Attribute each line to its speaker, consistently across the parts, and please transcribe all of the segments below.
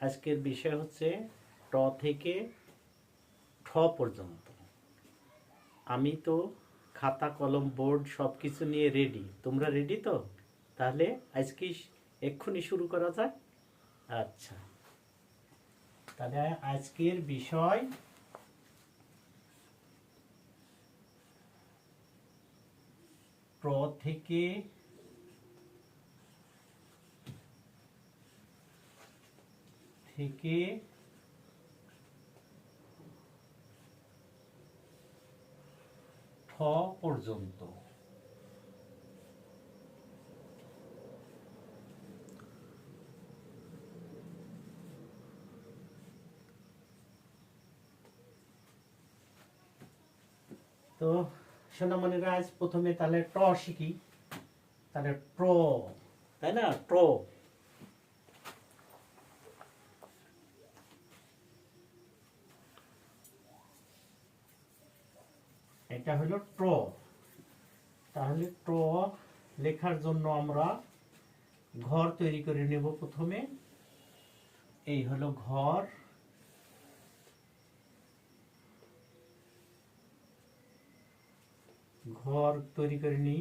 Speaker 1: আজকের বিষয় হচ্ছে ট থেকে ঠ পর্যন্ত। আমি তো খাতা, কলম, বোর্ড সব কিছু নিয়ে রেডি তোমরা রেডি তো? তাহলে আজকে এক্ষুনি শুরু করা যাক। আচ্ছা। তাহলে আজকের বিষয় প্র থেকে থেকে ঠ পর্যন্ত। তো সোনামণিরা আজ প্রথমে তাহলে ট শিখি, তাহলে ট্র তাই না? ট্র এটা হলো ট্র। তাহলে ট্র লেখার জন্য আমরা ঘর তৈরি করে নেব প্রথমে। এই হলো ঘর। ঘর তৈরি করে নিই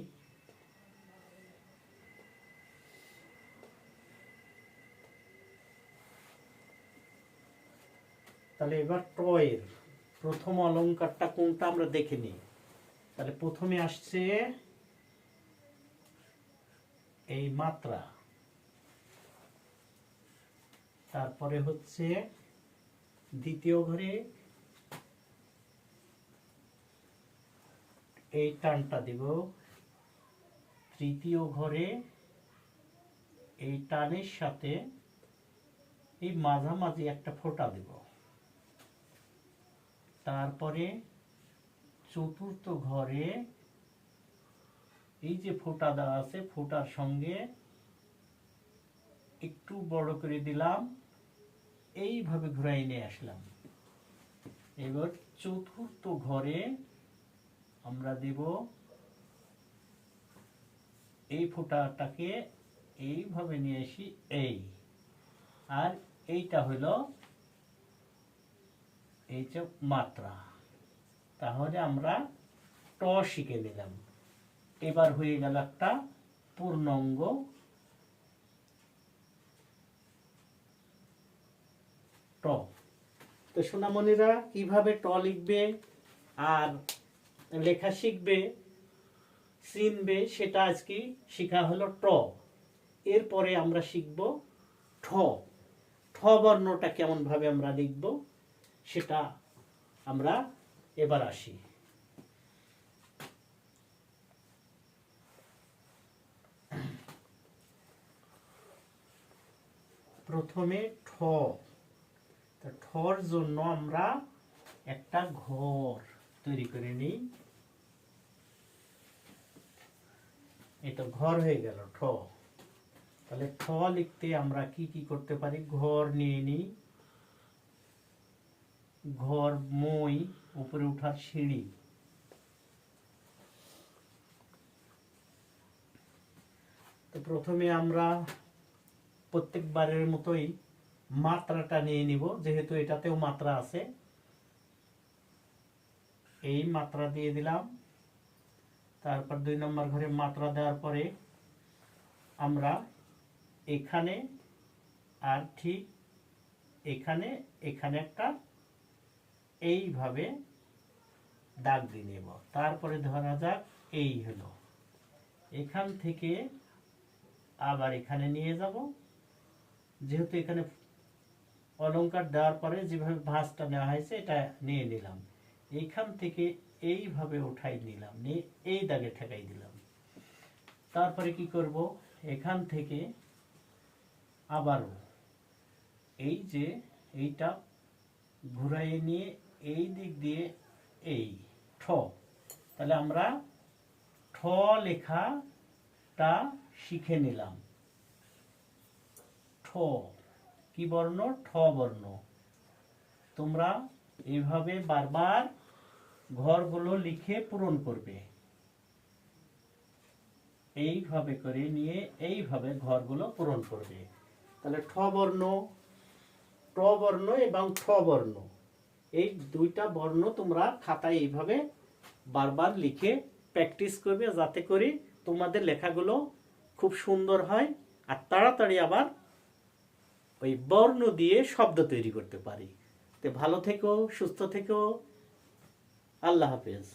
Speaker 1: তাহলে এবার ট্রয়ের প্রথম অলংকারটা কোনটা আমরা দেখে নিই। তাহলে প্রথমে আসছে এই মাত্রা। তারপরে হচ্ছে দ্বিতীয় ঘরে এই টানটা দিব। তৃতীয় ঘরে এই টানের সাথে এই মাঝামাঝি একটা ফোঁটা দিব। তারপরে চতুর্থ ঘরে এই যে ফোটা দেওয়া আছে, ফোঁটার সঙ্গে একটু বড় করে দিলাম, এইভাবে ঘুরাই নিয়ে আসলাম। এবার চতুর্থ ঘরে আমরা দেব এই ফোঁটাটাকে, এইভাবে নিয়ে আসি এই। আর এইটা হলো এই যে মাত্রা। তাহলে আমরা ট শিখে নিলাম। এবার হয়ে গেল একটা পূর্ণাঙ্গ ট। তো সোনামণিরা কীভাবে ট লিখবে আর লেখা শিখবে, চিনবে, সেটা আজকে শেখা হলো ট। এরপরে আমরা শিখব ঠ। ঠ বর্ণটা কেমনভাবে আমরা লিখব, সেটা আমরা এবার আসি। প্রথমে ঠ। ঠর জন্য আমরা একটা ঘর তৈরি করে নিই। এটা ঘর হয়ে গেল, ঠ। তাহলে ঠ লিখতে আমরা কি কি করতে পারি? ঘর নিয়ে নিই। ঘর, মই উপরে উঠার সিঁড়ি। তো প্রথমে আমরা প্রত্যেকবারের মতোই মাত্রাটা নিয়ে নিব, যেহেতু এটাতেও মাত্রা আছে। এই মাত্রা দিয়ে দিলাম। তারপর দুই নম্বর ঘরে মাত্রা দেওয়ার পরে আমরা এখানে আর ঠিক এখানে এখানে একটা এইভাবে দাগ দিয়ে নেব। তারপরে ধরা যাক এই হলো। এখান থেকে আবার এখানে নিয়ে যাব। যেহেতু এখানে অলংকার দেওয়ার পরে যেভাবে ভাঁজটা নেওয়া হয়েছে, এটা নিয়ে নিলাম। এইখান থেকে এইভাবে উঠাই নিলাম, নিয়ে এই দাগে ঠেকাই দিলাম। তারপরে কি করব? এখান থেকে আবারও এই যে এইটা ঘুরাইয়ে নিয়ে এই দিক দিয়ে এই, ঠ। তাহলে আমরা ঠ লেখাটা শিখে নিলাম। ঠ। কি বর্ণ? ঠ বর্ণ। তোমরা এইভাবে বারবার ঘরগুলো লিখে পূরণ করবে। এইভাবে করে নিয়ে এইভাবে ঘরগুলো পূরণ করবে। তাহলে ঠ বর্ণ, ট বর্ণ এবং ঠ বর্ণ। এই দুইটা বর্ণ তোমরা খাতায় এইভাবে বারবার লিখে প্র্যাকটিস করবে যাতে করে তোমাদের লেখাগুলো খুব সুন্দর হয় আর তাড়াতাড়ি আবার ওই বর্ণ দিয়ে শব্দ তৈরি করতে পারি। তো ভালো থেকো, সুস্থ থেকো। আল্লাহ হাফেজ।